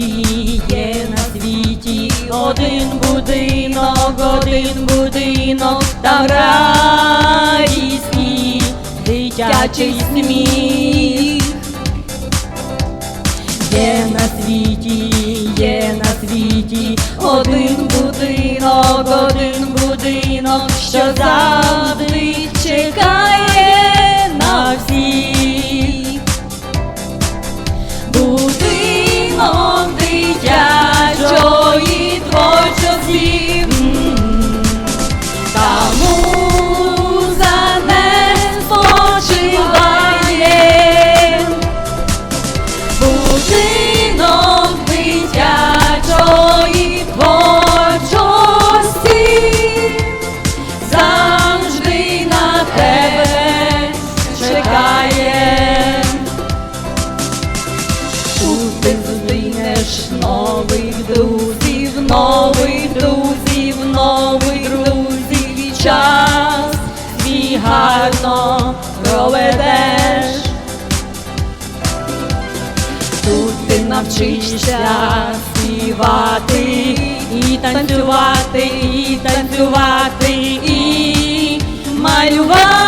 світі, є на світі один будинок, один будинок, там радісні, дитячий сміх. Є на світі, є на світі один будинок, один будинок, що завжди Будинок дитячої творчості завжди на тебе чекає. Тут ти зустрінеш нових друзів, нових друзів, нових друзів і час твій гарно навчишся співати і танцювати, і танцювати, і малювати.